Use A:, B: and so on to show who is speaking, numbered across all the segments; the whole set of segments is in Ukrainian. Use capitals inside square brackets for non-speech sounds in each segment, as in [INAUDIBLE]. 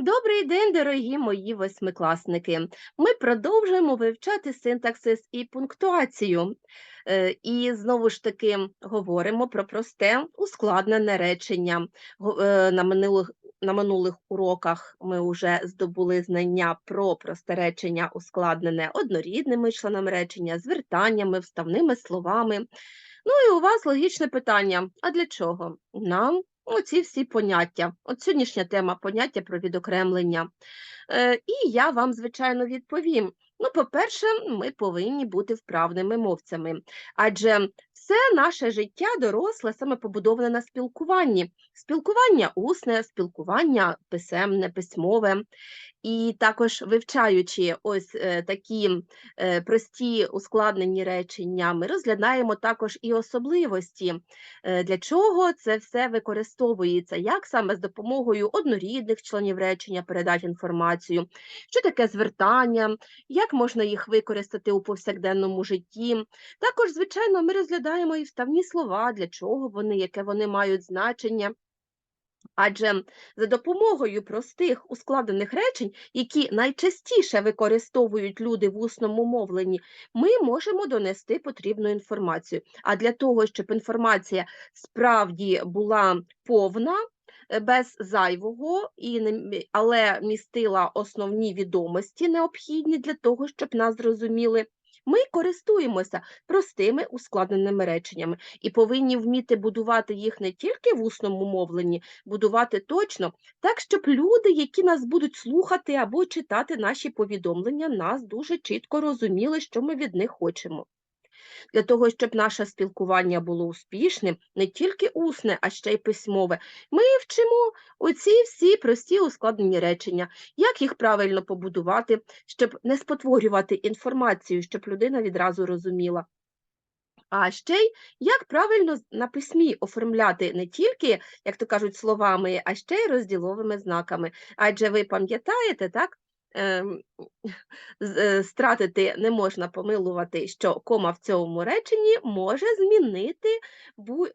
A: Добрий день, дорогі мої восьмикласники. Ми продовжуємо вивчати синтаксис і пунктуацію. Е, І знову ж таки говоримо про просте ускладнене речення. Е, На минулих, на минулих уроках ми вже здобули знання про просте речення ускладнене однорідними членами речення, звертаннями, вставними словами. Ну і у вас логічне питання: а для чого? Нам оці всі поняття. От сьогоднішня тема поняття про відокремлення. Е, і я вам, звичайно, відповім. Ну, по-перше, ми повинні бути вправними мовцями, адже все наше життя доросле саме побудоване на спілкуванні. Спілкування усне, спілкування писемне, письмове. І також вивчаючи ось е, такі е, прості ускладнені речення, ми розглядаємо також і особливості, е, для чого це все використовується, як саме з допомогою однорідних членів речення передати інформацію, що таке звертання, як можна їх використати у повсякденному житті. Також, звичайно, ми розглядаємо і вставні слова, для чого вони, яке вони мають значення. Адже за допомогою простих ускладених речень, які найчастіше використовують люди в усному мовленні, ми можемо донести потрібну інформацію. А для того, щоб інформація справді була повна, е, без зайвого, і але містила основні відомості, необхідні для того, щоб нас зрозуміли, ми користуємося простими ускладненими реченнями і повинні вміти будувати їх не тільки в усному мовленні, будувати точно, так, щоб люди, які нас будуть слухати або читати наші повідомлення, нас дуже чітко розуміли, що ми від них хочемо. Для того, щоб наше спілкування було успішним, не тільки усне, а ще й письмове, ми вчимо оці всі прості ускладнені речення, як їх правильно побудувати, щоб не спотворювати інформацію, щоб людина відразу розуміла. А ще й як правильно на письмі оформляти не тільки, як то кажуть, словами, а ще й розділовими знаками. Адже ви пам'ятаєте, так? Ем, [LAUGHS] е, Стратити не можна помилувати, що кома в цьому реченні може змінити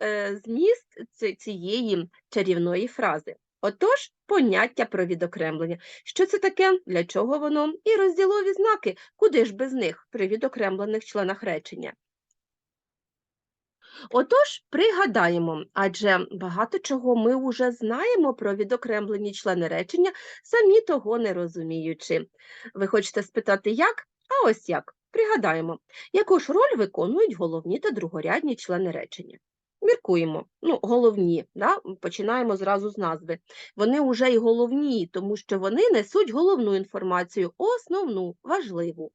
A: е, зміст цієї чарівної фрази. Отож, поняття про відокремлення. Що це таке, для чого воно? І розділові знаки, куди ж без них при відокремлених членах речення. Отож, пригадаємо, адже багато чого ми вже знаємо про відокремлені члени речення, самі того не розуміючи. Ви хочете спитати, як? А ось як. Пригадаємо, яку ж роль виконують головні та другорядні члени речення. Міркуємо. Ну, головні, да? починаємо зразу з назви. Вони вже й головні, тому що вони несуть головну інформацію, основну, важливу.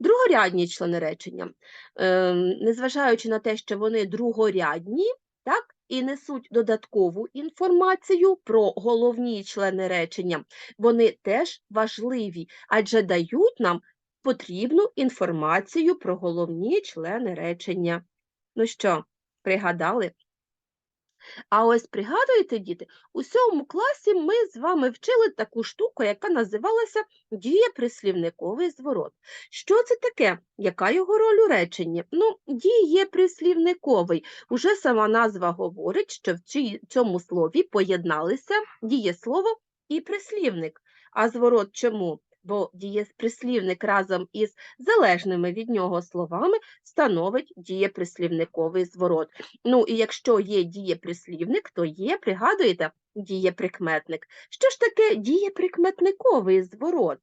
A: Другорядні члени речення, ем, незважаючи на те, що вони другорядні, так, і несуть додаткову інформацію про головні члени речення, вони теж важливі, адже дають нам потрібну інформацію про головні члени речення. Ну що, пригадали? А ось пригадуєте, діти, у сьомому класі ми з вами вчили таку штуку, яка називалася дієприслівниковий зворот. Що це таке? Яка його роль у реченні? Ну, дієприслівниковий. Уже сама назва говорить, що в цьому слові поєдналися дієслово і прислівник. А зворот чому? Бо дієприслівник разом із залежними від нього словами становить дієприслівниковий зворот. Ну, і якщо є дієприслівник, то є, пригадуєте, дієприкметник. Що ж таке дієприкметниковий зворот?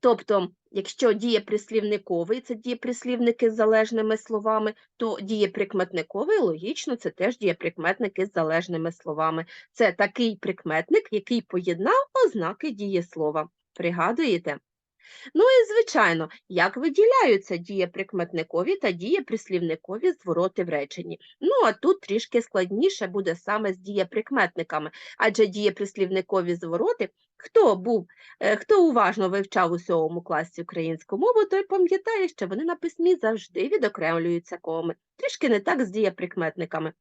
A: Тобто, якщо дієприслівниковий це дієприслівники з залежними словами, то дієприкметниковий, логічно, це теж дієприкметники з залежними словами. Це такий прикметник, який поєднав ознаки дієслова. Пригадуєте? Ну і, звичайно, як виділяються дієприкметникові та дієприслівникові звороти в реченні. Ну, а тут трішки складніше буде саме з дієприкметниками, адже дієприслівникові звороти, хто був, е, хто уважно вивчав у сьомому класі українську мову, той пам'ятає, що вони на письмі завжди відокремлюються коми. Трішки не так з дієприкметниками.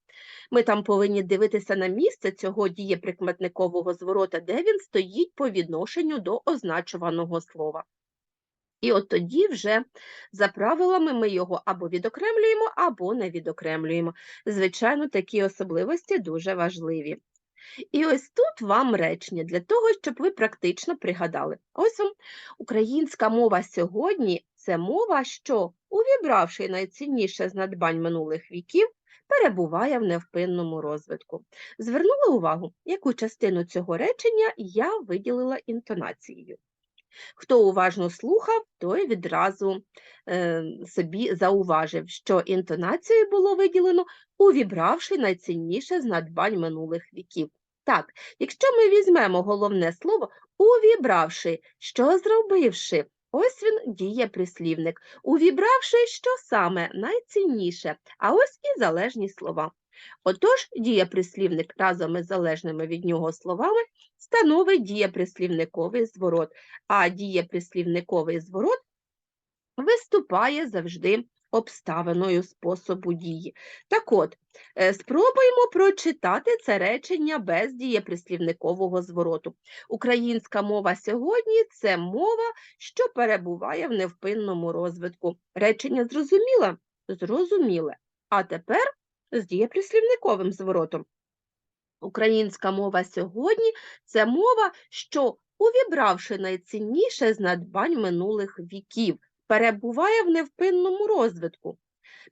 A: Ми там повинні дивитися на місце цього дієприкметникового зворота, де він стоїть по відношенню до означуваного слова. І от тоді вже за правилами ми його або відокремлюємо, або не відокремлюємо. Звичайно, такі особливості дуже важливі. І ось тут вам речення для того, щоб ви практично пригадали. Ось вам українська мова сьогодні це мова, що, увібравши найцінніше з надбань минулих віків, перебуває в невпинному розвитку. Звернули увагу, яку частину цього речення я виділила інтонацією. Хто уважно слухав, той відразу е, собі зауважив, що інтонацією було виділено, увібравши найцінніше з надбань минулих віків. Так, якщо ми візьмемо головне слово увібравши, що зробивши, ось він дієприслівник. Увібравши, що саме найцінніше, а ось і залежні слова. Отож, дієприслівник разом із залежними від нього словами становить дієприслівниковий зворот, а дієприслівниковий зворот виступає завжди обставиною способу дії. Так от, е, спробуємо прочитати це речення без дієприслівникового звороту. Українська мова сьогодні це мова, що перебуває в невпинному розвитку. Речення зрозуміле? Зрозуміле. А тепер з дієприслівниковим зворотом. Українська мова сьогодні це мова, що, увібравши найцінніше з надбань минулих віків, перебуває в невпинному розвитку.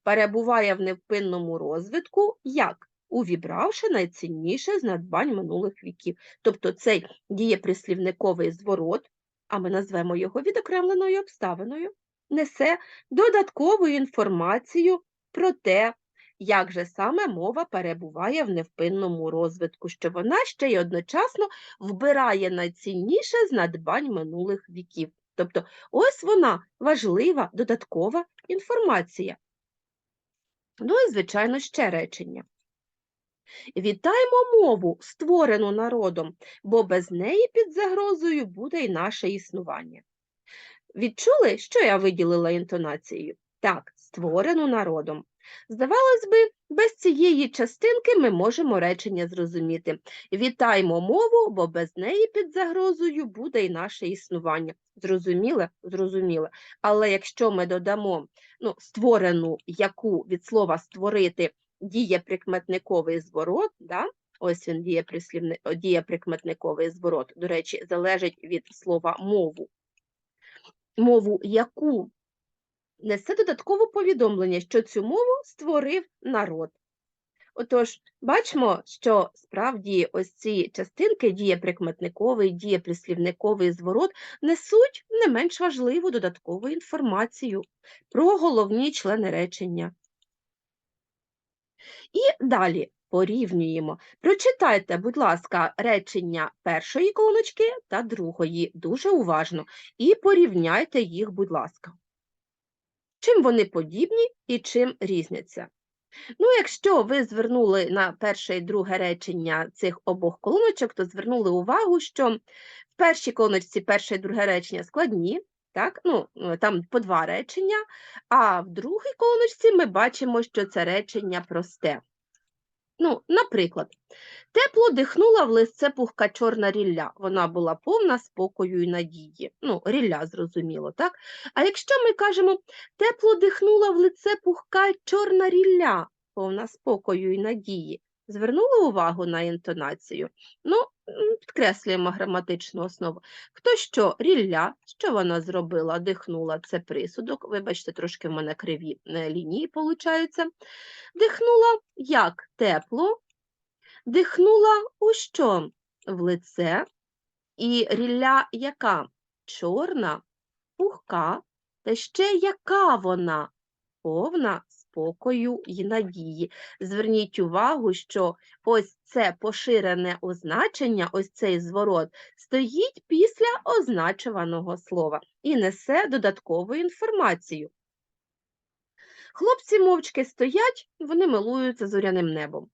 A: Перебуває в невпинному розвитку як? Увібравши найцінніше з надбань минулих віків. Тобто цей дієприслівниковий зворот, а ми назвемо його відокремленою обставиною, несе додаткову інформацію про те, як же саме мова перебуває в невпинному розвитку, що вона ще й одночасно вбирає найцінніше з надбань минулих віків. Тобто ось вона важлива додаткова інформація. Ну і, звичайно, ще речення. Вітаємо мову, створену народом, бо без неї під загрозою буде й наше існування. Відчули, що я виділила інтонацією? Так, створену народом. Здавалось би, без цієї частинки ми можемо речення зрозуміти. Вітаймо мову, бо без неї під загрозою буде й наше існування. Зрозуміле? Зрозуміле. Але якщо ми додамо ну, створену яку від слова створити дієприкметниковий зворот, да? ось він дієприкметниковий зворот, до речі, залежить від слова мову. Мову яку несе додаткове повідомлення, що цю мову створив народ. Отож, бачимо, що справді ось ці частинки дієприкметниковий, дієприслівниковий зворот несуть не менш важливу додаткову інформацію про головні члени речення. І далі порівнюємо. Прочитайте, будь ласка, речення першої колоночки та другої дуже уважно і порівняйте їх, будь ласка чим вони подібні і чим різняться. Ну, якщо ви звернули на перше і друге речення цих обох колоночок, то звернули увагу, що в першій колоночці перше і друге речення складні, так? Ну, там по два речення, а в другій колоночці ми бачимо, що це речення просте. Ну, Наприклад, тепло дихнула в лице пухка чорна рілля. Вона була повна спокою і надії. Ну, рілля, зрозуміло, так? А якщо ми кажемо тепло дихнула в лице пухка чорна рілля, повна спокою і надії, Звернули увагу на інтонацію? Ну, підкреслюємо граматичну основу. Хто що? Рілля, що вона зробила? Дихнула, це присудок. Вибачте, трошки в мене криві е, лінії получаються. Дихнула як тепло, дихнула у що? В лице. І рілля яка? Чорна, пухка, та ще яка вона? Повна спокою і надії. Зверніть увагу, що ось це поширене означення, ось цей зворот, стоїть після означуваного слова і несе додаткову інформацію. Хлопці мовчки стоять, вони милуються зоряним небом.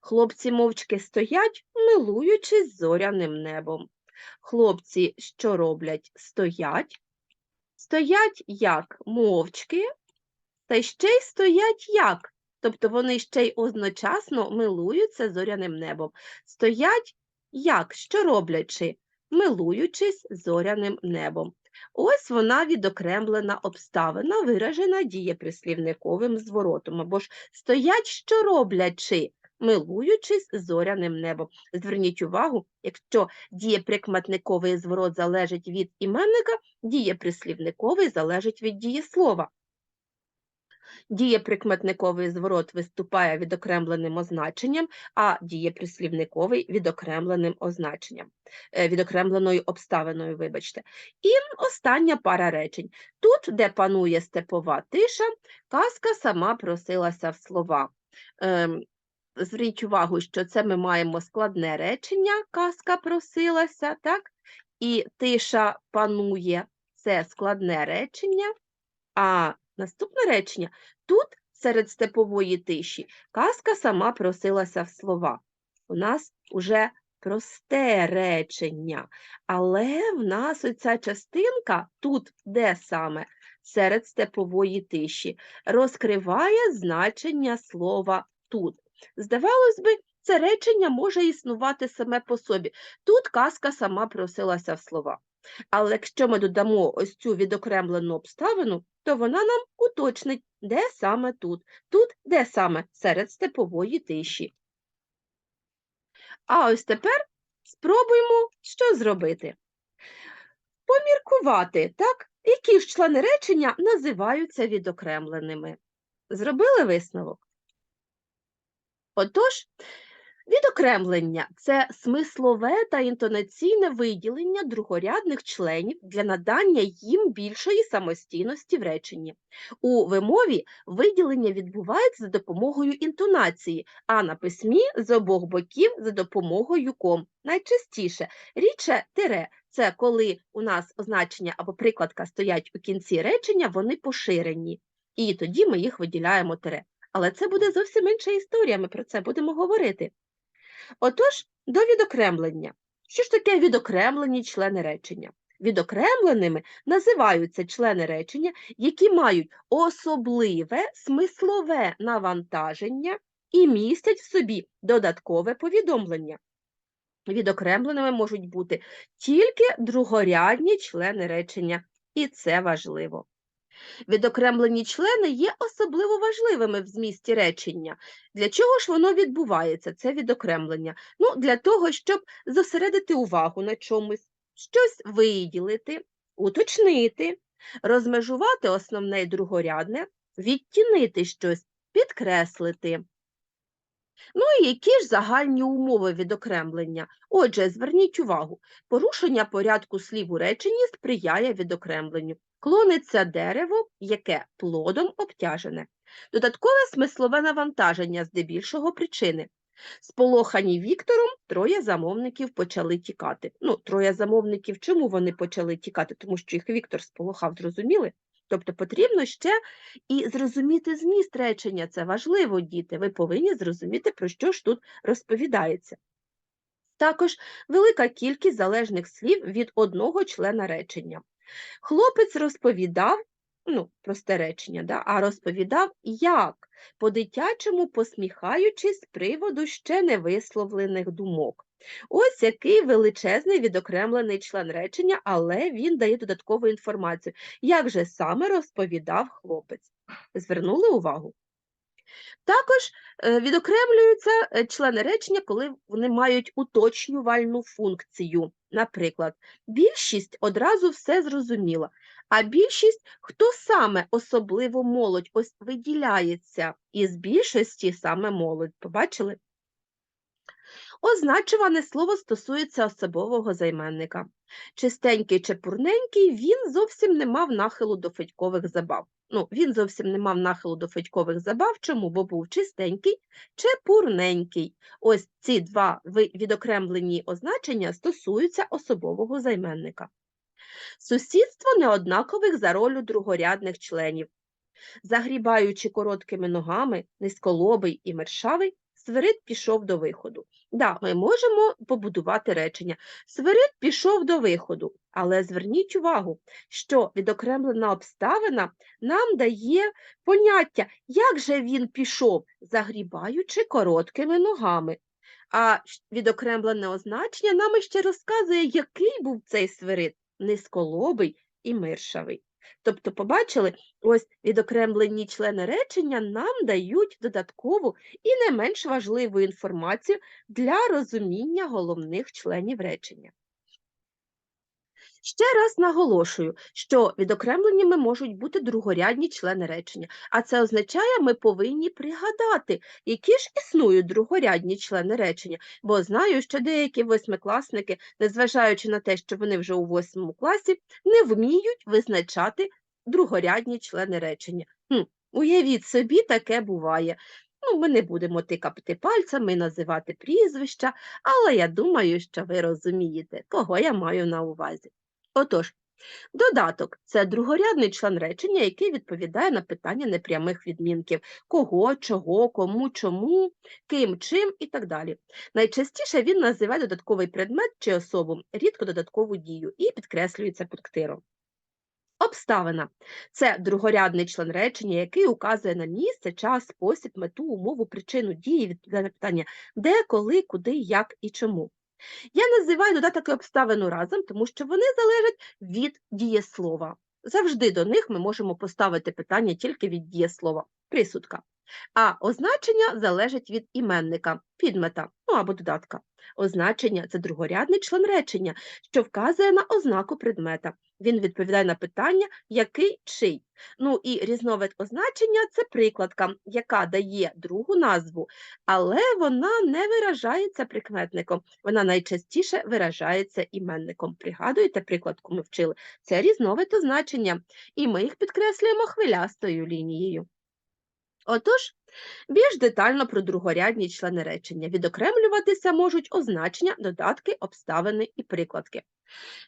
A: Хлопці мовчки стоять, милуючись зоряним небом. Хлопці, що роблять, стоять, стоять як мовчки, та ще й стоять як? Тобто вони ще й одночасно милуються зоряним небом. Стоять як? Що роблячи? Милуючись зоряним небом. Ось вона відокремлена обставина, виражена дієприслівниковим зворотом. Або ж стоять, що роблячи, милуючись зоряним небом. Зверніть увагу, якщо дієприкметниковий зворот залежить від іменника, дієприслівниковий залежить від дієслова. Дієприкметниковий зворот виступає відокремленим означенням, а дієприслівниковий відокремленим означенням, е, відокремленою обставиною, вибачте. І остання пара речень. Тут, де панує степова тиша, казка сама просилася в слова. Ем, Зверніть увагу, що це ми маємо складне речення, казка просилася, так? І тиша панує це складне речення, а наступне речення тут серед степової тиші казка сама просилася в слова. У нас уже просте речення, але в нас оця частинка тут де саме серед степової тиші розкриває значення слова тут. Здавалось би, це речення може існувати саме по собі. Тут казка сама просилася в слова. Але якщо ми додамо ось цю відокремлену обставину, то вона нам уточнить, де саме тут. Тут де саме серед степової тиші. А ось тепер спробуємо що зробити. Поміркувати, так? Які ж члени речення називаються відокремленими. Зробили висновок? Отож, відокремлення це смислове та інтонаційне виділення другорядних членів для надання їм більшої самостійності в реченні. У вимові виділення відбувається за допомогою інтонації, а на письмі з обох боків за допомогою ком. Найчастіше рідше тире це коли у нас означення або прикладка стоять у кінці речення, вони поширені, і тоді ми їх виділяємо тире. Але це буде зовсім інша історія, ми про це будемо говорити. Отож, до відокремлення. Що ж таке відокремлені члени речення? Відокремленими називаються члени речення, які мають особливе смислове навантаження і містять в собі додаткове повідомлення. Відокремленими можуть бути тільки другорядні члени речення, і це важливо. Відокремлені члени є особливо важливими в змісті речення. Для чого ж воно відбувається, це відокремлення? Ну, Для того, щоб зосередити увагу на чомусь, щось виділити, уточнити, розмежувати основне і другорядне, відтінити щось, підкреслити. Ну і які ж загальні умови відокремлення? Отже, зверніть увагу, порушення порядку слів у реченні сприяє відокремленню. Клониться дерево, яке плодом обтяжене. Додаткове смислове навантаження здебільшого причини. Сполохані Віктором, троє замовників почали тікати. Ну, троє замовників, чому вони почали тікати? Тому що їх Віктор сполохав, зрозуміли? Тобто потрібно ще і зрозуміти зміст речення. Це важливо, діти. Ви повинні зрозуміти, про що ж тут розповідається. Також велика кількість залежних слів від одного члена речення. Хлопець розповідав, ну, просте речення, да, а розповідав, як, по-дитячому посміхаючись з приводу ще невисловлених думок. Ось який величезний відокремлений член речення, але він дає додаткову інформацію. Як же саме розповідав хлопець? Звернули увагу? Також е, відокремлюються е, члени речення, коли вони мають уточнювальну функцію. Наприклад, більшість одразу все зрозуміла, а більшість, хто саме особливо молодь, ось виділяється із більшості саме молодь. Побачили? Означуване слово стосується особового займенника. Чистенький чи пурненький, він зовсім не мав нахилу до федькових забав. Ну, він зовсім не мав нахилу до федькових забав, чому? Бо був чистенький чи пурненький. Ось ці два відокремлені означення стосуються особового займенника. Сусідство неоднакових за ролю другорядних членів. Загрібаючи короткими ногами, низьколобий і мершавий, Свирид пішов до виходу. Да, ми можемо побудувати речення. Свирид пішов до виходу, але зверніть увагу, що відокремлена обставина нам дає поняття, як же він пішов, загрібаючи короткими ногами. А відокремлене означення нам ще розказує, який був цей свирид низьколобий і миршавий. Тобто, побачили, ось відокремлені члени речення нам дають додаткову і не менш важливу інформацію для розуміння головних членів речення. Ще раз наголошую, що відокремленнями можуть бути другорядні члени речення, а це означає, ми повинні пригадати, які ж існують другорядні члени речення, бо знаю, що деякі восьмикласники, незважаючи на те, що вони вже у восьмому класі, не вміють визначати другорядні члени речення. Хм, уявіть собі, таке буває. Ну, ми не будемо тикати пальцями, називати прізвища, але я думаю, що ви розумієте, кого я маю на увазі. Отож, додаток це другорядний член речення, який відповідає на питання непрямих відмінків кого, чого, кому, чому, ким, чим і так далі. Найчастіше він називає додатковий предмет чи особу, рідко додаткову дію і підкреслюється пунктиром. Обставина це другорядний член речення, який указує на місце, час, спосіб, мету, умову, причину дії, відповідає на питання де, коли, куди, як і чому. Я називаю додаток і обставину разом, тому що вони залежать від дієслова. Завжди до них ми можемо поставити питання тільки від дієслова, присудка. А означення залежить від іменника, підмета ну або додатка. Означення це другорядний член речення, що вказує на ознаку предмета. Він відповідає на питання, який чий. Ну і різновид означення це прикладка, яка дає другу назву, але вона не виражається прикметником, вона найчастіше виражається іменником. Пригадуєте, прикладку ми вчили? Це різновид означення, і ми їх підкреслюємо хвилястою лінією. Отож, більш детально про другорядні члени речення. Відокремлюватися можуть означення, додатки, обставини і прикладки.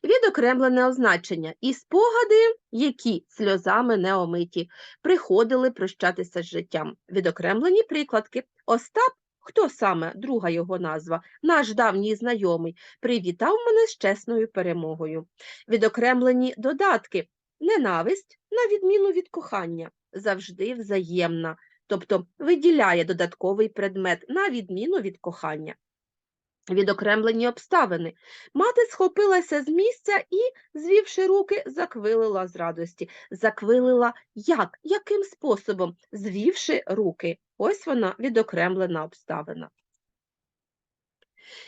A: Відокремлене означення і спогади, які сльозами не омиті, приходили прощатися з життям. Відокремлені прикладки. Остап, хто саме друга його назва, наш давній знайомий, привітав мене з чесною перемогою. Відокремлені додатки. Ненависть, на відміну від кохання, завжди взаємна, тобто виділяє додатковий предмет на відміну від кохання. Відокремлені обставини. Мати схопилася з місця і, звівши руки, заквилила з радості. Заквилила як? Яким способом? Звівши руки. Ось вона відокремлена обставина.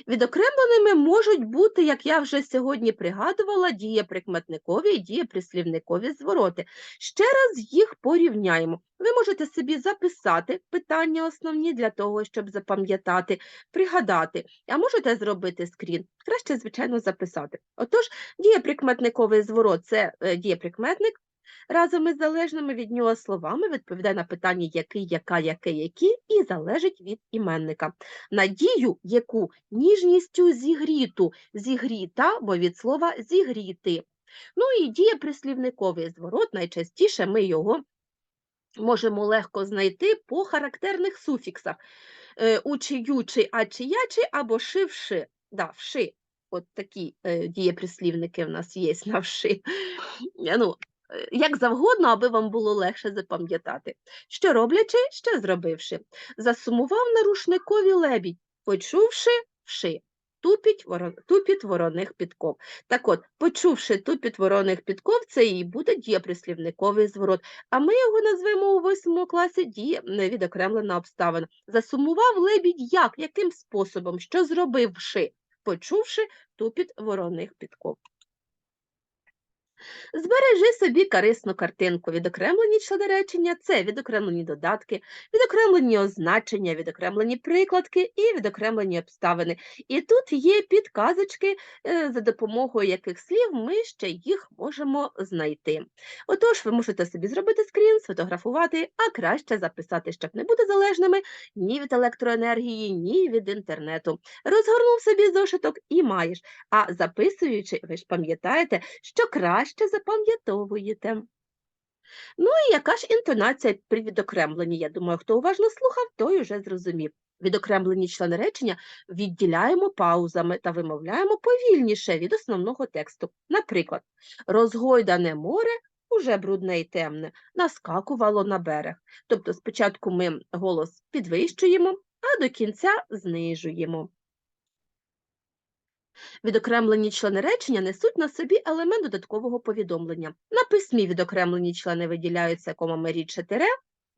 A: Відокремленими можуть бути, як я вже сьогодні пригадувала, дієприкметникові і дієприслівникові звороти. Ще раз їх порівняємо. Ви можете собі записати питання основні для того, щоб запам'ятати, пригадати, а можете зробити скрін. Краще, звичайно, записати. Отож, дієприкметниковий зворот це е, дієприкметник, разом із залежними від нього словами відповідає на питання який, яка, яке, які і залежить від іменника. Надію, яку ніжністю зігріту, зігріта, бо від слова зігріти. Ну і дієприслівниковий зворот, найчастіше ми його можемо легко знайти по характерних суфіксах. Е, Учи, ючи, ачи, ячи або ши-вши. Да, вши. От такі е, дієприслівники в нас є на вши. Ну, як завгодно, аби вам було легше запам'ятати. Що роблячи, що зробивши. Засумував на рушникові лебідь, почувши вши. Тупіть, ворон, тупіт вороних підков. Так от, почувши тупіт вороних підков, це і буде дієприслівниковий зворот. А ми його назвемо у восьмому класі діє невідокремлена обставина. Засумував лебідь як? Яким способом? Що зробивши? Почувши тупіт вороних підков. Збережи собі корисну картинку. Відокремлені члени речення це відокремлені додатки, відокремлені означення, відокремлені прикладки і відокремлені обставини. І тут є підказочки, е, за допомогою яких слів ми ще їх можемо знайти. Отож, ви можете собі зробити скрін, сфотографувати, а краще записати, щоб не бути залежними ні від електроенергії, ні від інтернету. Розгорнув собі зошиток і маєш. А записуючи, ви ж пам'ятаєте, що краще запам'ятовуєте. Ну і яка ж інтонація при відокремленні? Я думаю, хто уважно слухав, той уже зрозумів. Відокремлені члени речення відділяємо паузами та вимовляємо повільніше від основного тексту. Наприклад, розгойдане море уже брудне і темне, наскакувало на берег. Тобто спочатку ми голос підвищуємо, а до кінця знижуємо. Відокремлені члени речення несуть на собі елемент додаткового повідомлення. На письмі відокремлені члени виділяються комами рідше тире,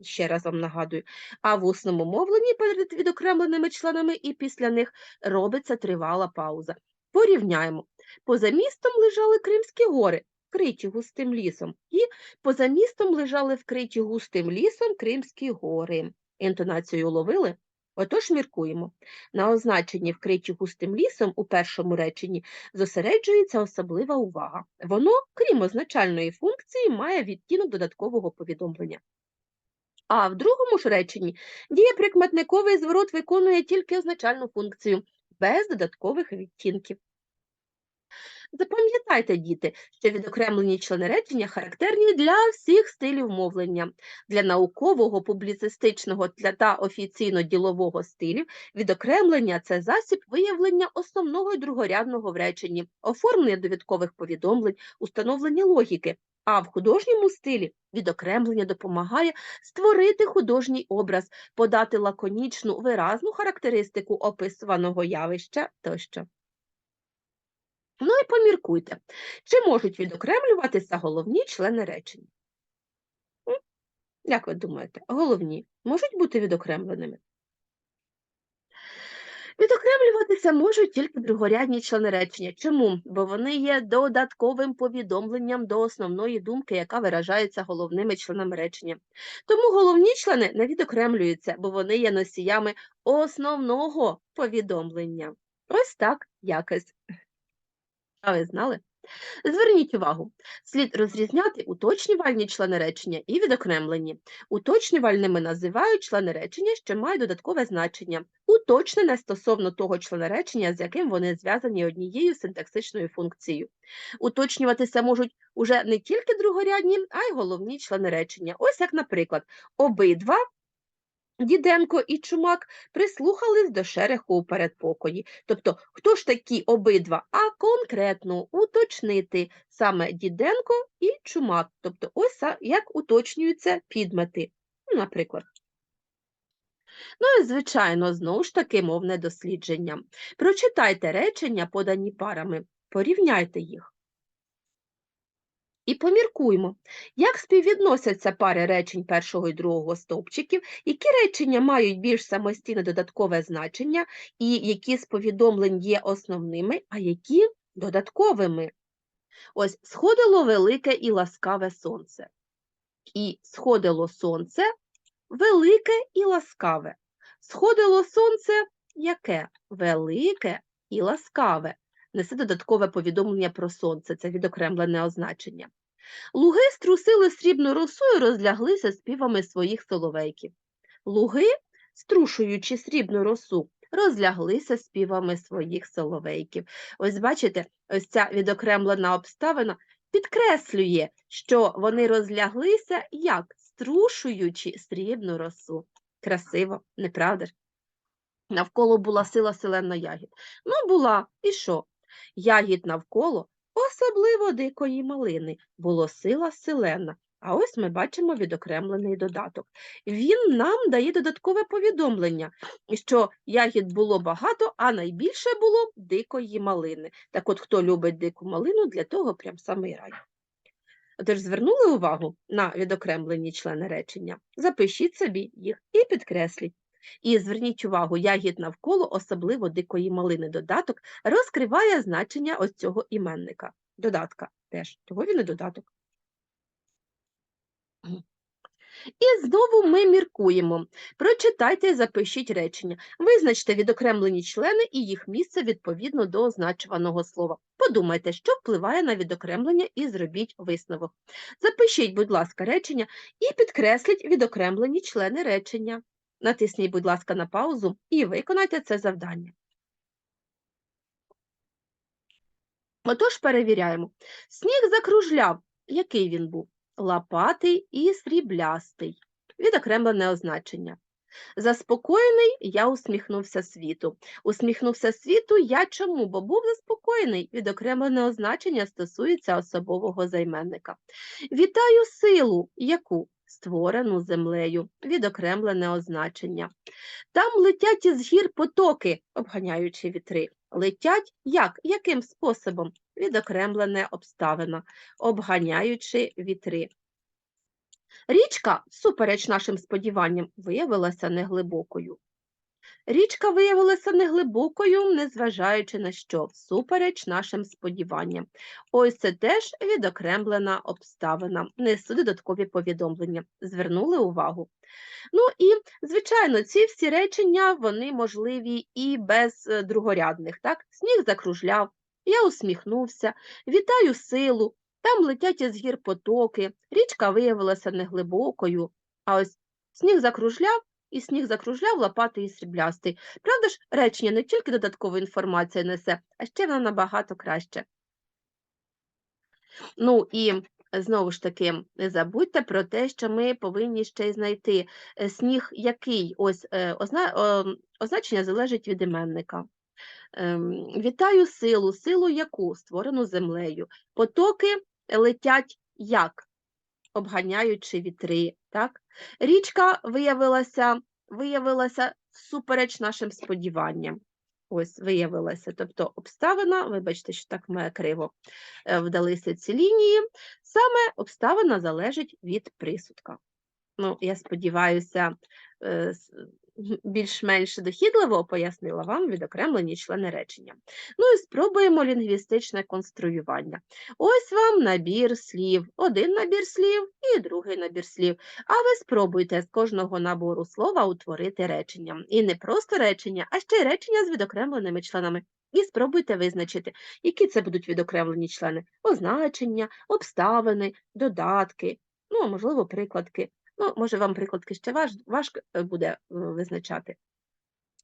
A: ще раз вам нагадую, а в усному мовленні перед відокремленими членами і після них робиться тривала пауза. Порівняємо. Поза містом лежали Кримські гори, вкриті густим лісом, і поза містом лежали вкриті густим лісом Кримські гори. Інтонацію ловили? Отож міркуємо. На означенні вкриті густим лісом у першому реченні зосереджується особлива увага. Воно, крім означальної функції, має відтінок додаткового повідомлення. А в другому ж реченні дієприкметниковий зворот виконує тільки означальну функцію, без додаткових відтінків. Запам'ятайте, діти, що відокремлені члени речення характерні для всіх стилів мовлення. Для наукового, публіцистичного та офіційно-ділового стилів відокремлення – це засіб виявлення основного і другорядного в реченні, оформлення довідкових повідомлень, установлення логіки. А в художньому стилі відокремлення допомагає створити художній образ, подати лаконічну, виразну характеристику описуваного явища тощо. Ну і поміркуйте, чи можуть відокремлюватися головні члени речення? Як ви думаєте, головні можуть бути відокремленими? Відокремлюватися можуть тільки другорядні члени речення. Чому? Бо вони є додатковим повідомленням до основної думки, яка виражається головними членами речення. Тому головні члени не відокремлюються, бо вони є носіями основного повідомлення. Ось так якось. А ви знали? Зверніть увагу, слід розрізняти уточнювальні члени речення і відокремлені. Уточнювальними називають члени речення, що мають додаткове значення, уточнене стосовно того члена речення, з яким вони зв'язані однією синтаксичною функцією. Уточнюватися можуть уже не тільки другорядні, а й головні члени речення. Ось як, наприклад, обидва Діденко і Чумак прислухались до шереху у передпокої. Тобто, хто ж такі обидва, а конкретно уточнити саме Діденко і Чумак. Тобто, ось як уточнюються підмети. Наприклад. Ну і, звичайно, знову ж таки мовне дослідження. Прочитайте речення, подані парами, порівняйте їх. І поміркуймо, як співвідносяться пари речень першого і другого стовпчиків, які речення мають більш самостійне додаткове значення, і які з повідомлень є основними, а які додатковими. Ось сходило велике і ласкаве сонце. І сходило сонце велике і ласкаве. Сходило сонце яке? Велике і ласкаве. Несе додаткове повідомлення про сонце, це відокремлене означення. Луги струсили срібну росу і розляглися співами своїх соловейків. Луги, струшуючи срібну росу, розляглися співами своїх соловейків. Ось бачите, ось ця відокремлена обставина підкреслює, що вони розляглися як струшуючи срібну росу. Красиво, не правда ж? Навколо була сила селена ягід. Ну, була, і що? Ягід навколо, особливо дикої малини, було сила селена. А ось ми бачимо відокремлений додаток. Він нам дає додаткове повідомлення, що ягід було багато, а найбільше було дикої малини. Так от, хто любить дику малину, для того прям самий рай. Отож, звернули увагу на відокремлені члени речення? Запишіть собі їх і підкресліть. І зверніть увагу, ягід навколо, особливо дикої малини додаток, розкриває значення ось цього іменника. Додатка теж, того він і додаток. І знову ми міркуємо. Прочитайте і запишіть речення. Визначте відокремлені члени і їх місце відповідно до означуваного слова. Подумайте, що впливає на відокремлення, і зробіть висновок. Запишіть, будь ласка, речення і підкресліть відокремлені члени речення. Натисніть, будь ласка, на паузу і виконайте це завдання. Отож, перевіряємо. Сніг закружляв. Який він був? Лапатий і сріблястий. Відокремлене означення. Заспокоєний, я усміхнувся світу. Усміхнувся світу я чому? Бо був заспокоєний. Відокремлене означення стосується особового займенника. Вітаю силу. Яку? Створену землею, відокремлене означення. Там летять із гір потоки, обганяючи вітри. Летять як? Яким способом? Відокремлене обставина, обганяючи вітри. Річка, всупереч нашим сподіванням, виявилася неглибокою. Річка виявилася неглибокою, незважаючи на що, всупереч нашим сподіванням. Ось це теж відокремлена обставина. Несу додаткові повідомлення. Звернули увагу. Ну і, звичайно, ці всі речення вони можливі і без е, другорядних. Так? Сніг закружляв, я усміхнувся, вітаю силу, там летять із гір потоки, річка виявилася неглибокою, а ось сніг закружляв, і сніг закружляв лопатий і сріблястий. Правда ж, речення не тільки додаткову інформацію несе, а ще воно набагато краще. Ну і знову ж таки, не забудьте про те, що ми повинні ще й знайти е, сніг який, ось е, озна... означення залежить від іменника. Ем, Вітаю силу, силу яку створену землею. Потоки летять як? Обганяючи вітри. Так? Річка виявилася, виявилася всупереч нашим сподіванням. Ось виявилася, тобто обставина, вибачте, що так ми криво е, вдалися ці лінії, саме обставина залежить від присудка. Ну, я сподіваюся, е, більш-менш дохідливо пояснила вам відокремлені члени речення. Ну і спробуємо лінгвістичне конструювання. Ось вам набір слів, один набір слів і другий набір слів. А ви спробуйте з кожного набору слова утворити речення. І не просто речення, а ще й речення з відокремленими членами. І спробуйте визначити, які це будуть відокремлені члени: означення, обставини, додатки, ну, а можливо, прикладки. Ну, може, вам прикладки ще важ, важко е, буде е, визначати.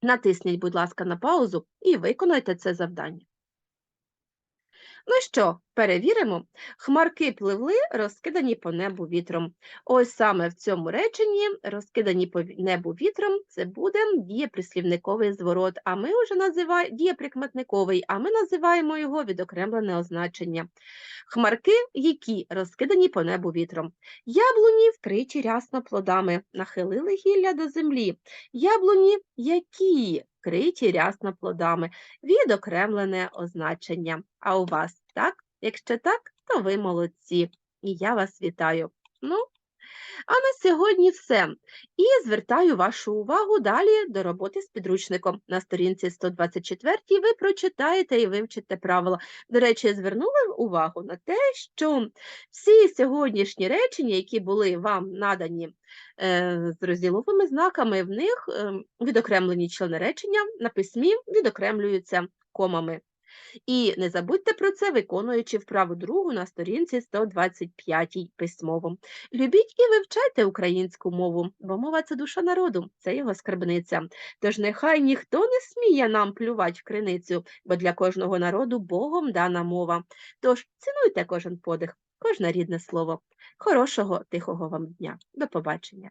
A: Натисніть, будь ласка, на паузу і виконайте це завдання. Ну що, перевіримо. Хмарки пливли, розкидані по небу вітром. Ось саме в цьому реченні розкидані по небу вітром це буде дієприслівниковий зворот, а ми вже називаємо дієприкметниковий, а ми називаємо його відокремлене означення. Хмарки, які розкидані по небу вітром. Яблуні вкриті рясно плодами, нахилили гілля до землі. Яблуні, які вкриті рясно плодами, відокремлене означення. А у вас так? Якщо так, то ви молодці. І я вас вітаю. Ну, а на сьогодні все. І звертаю вашу увагу далі до роботи з підручником. На сторінці 124 ви прочитаєте і вивчите правила. До речі, я звернула увагу на те, що всі сьогоднішні речення, які були вам надані е, з розділовими знаками, в них е, відокремлені члени речення на письмі відокремлюються комами. І не забудьте про це, виконуючи вправу другу на сторінці 125 письмово. Любіть і вивчайте українську мову, бо мова це душа народу, це його скарбниця. Тож нехай ніхто не сміє нам плювати в криницю, бо для кожного народу Богом дана мова. Тож цінуйте кожен подих, кожне рідне слово. Хорошого, тихого вам дня. До побачення.